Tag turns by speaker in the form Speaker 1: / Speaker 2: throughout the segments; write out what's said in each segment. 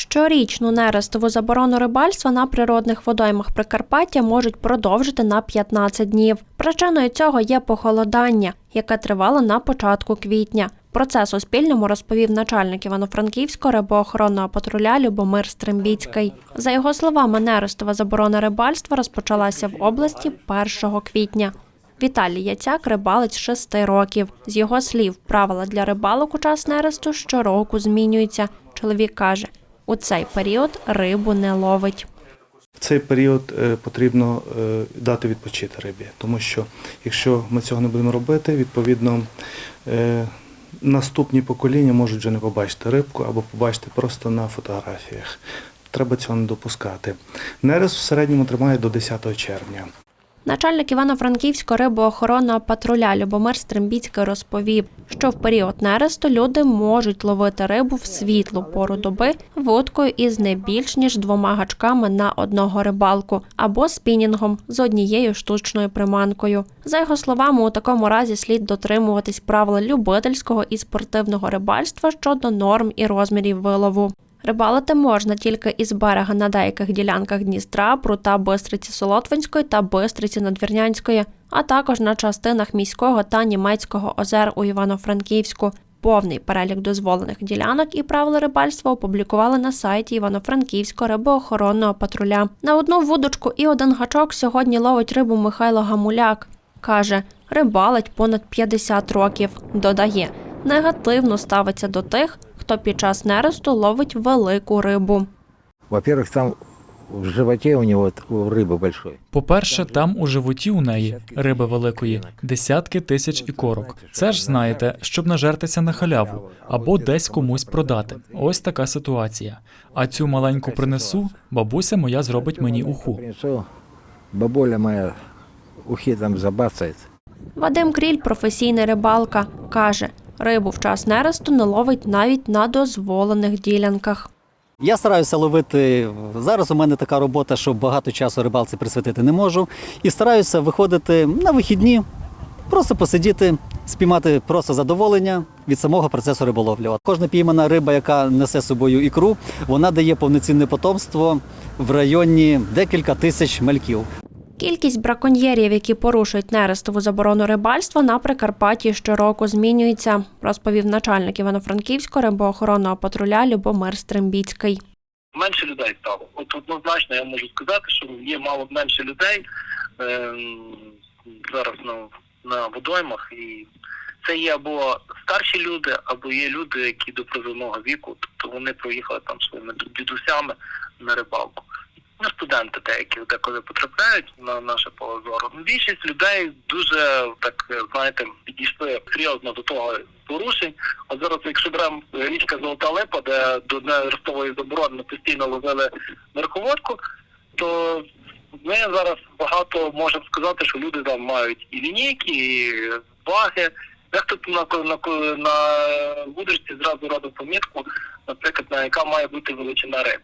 Speaker 1: Щорічну нерестову заборону рибальства на природних водоймах Прикарпаття можуть продовжити на 15 днів. Причиною цього є похолодання, яке тривало на початку квітня. Про це Суспільному розповів начальник Івано-Франківського рибоохоронного патруля Любомир Стрембіцький. За його словами, нерестова заборона рибальства розпочалася в області 1 квітня. Віталій Яцяк рибалець 6 років. З його слів, правила для рибалок у час нересту щороку змінюються. Чоловік каже, у цей період рибу не ловить.
Speaker 2: В цей період е, потрібно е, дати відпочити рибі, тому що якщо ми цього не будемо робити, відповідно е, наступні покоління можуть вже не побачити рибку або побачити просто на фотографіях. Треба цього не допускати. Нерест в середньому тримає до 10 червня.
Speaker 1: Начальник Івано-Франківського рибоохоронного патруля Любомир Стрембіцький розповів, що в період нересту люди можуть ловити рибу в світлу пору доби вудкою із не більш ніж двома гачками на одного рибалку або спінінгом з однією штучною приманкою. За його словами, у такому разі слід дотримуватись правил любительського і спортивного рибальства щодо норм і розмірів вилову. Рибалити можна тільки із берега на деяких ділянках Дністра, Прута, Бистриці Солотвинської та Бистриці Надвірнянської, а також на частинах міського та німецького озер у Івано-Франківську. Повний перелік дозволених ділянок і правил рибальства опублікували на сайті Івано-Франківського рибоохоронного патруля. На одну вудочку і один гачок сьогодні ловить рибу Михайло Гамуляк. Каже, рибалить понад 50 років. Додає, негативно ставиться до тих, хто під час нересту ловить велику рибу.
Speaker 3: Во-первых, там в животе у него т- у рыбы большой.
Speaker 4: По-перше, там у животі у неї риби великої, десятки тисяч ікорок. Це ж знаєте, щоб нажертися на халяву або десь комусь продати. Ось така ситуація. А цю маленьку принесу, бабуся моя зробить мені уху.
Speaker 3: Принесу, бабуля моя ухи там забацает.
Speaker 1: Вадим Кріль, професійний рибалка, каже, рибу в час нересту не ловить навіть на дозволених ділянках.
Speaker 5: Я стараюся ловити. Зараз у мене така робота, що багато часу рибалці присвятити не можу. І стараюся виходити на вихідні, просто посидіти, спіймати просто задоволення від самого процесу риболовлі. Кожна піймана риба, яка несе собою ікру, вона дає повноцінне потомство в районі декілька тисяч мальків.
Speaker 1: Кількість браконьєрів, які порушують нерестову заборону рибальства, на Прикарпатті щороку змінюється, розповів начальник Івано-Франківського рибоохоронного патруля Любомир Стрембіцький.
Speaker 6: менше людей стало. От однозначно я можу сказати, що є мало менше людей ем, зараз на, на водоймах, і це є або старші люди, або є люди, які до призовного віку, тобто вони проїхали там своїми дідусями на рибалку. Ну, студенти деякі деколи потрапляють на наше поле зору. Ну, Більшість людей дуже так знаєте підійшли серйозно до того порушень. От зараз, якщо беремо річка Золота Липа, де до нерестової заборони постійно ловили верховодку, то ми зараз багато можемо сказати, що люди там мають і лінійки, і баги. Дехто на, на, на вудрості зразу робить помітку, наприклад, на яка має бути величина риби.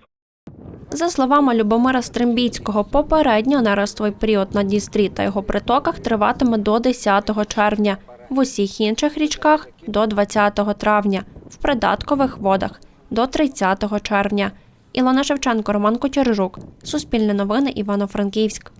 Speaker 1: За словами Любомира Стримбіцького, попередньо нерестовий період на Дністрі та його притоках триватиме до 10 червня, в усіх інших річках – до 20 травня, в придаткових водах – до 30 червня. Ілона Шевченко, Роман Кочержук. Суспільне новини, Івано-Франківськ.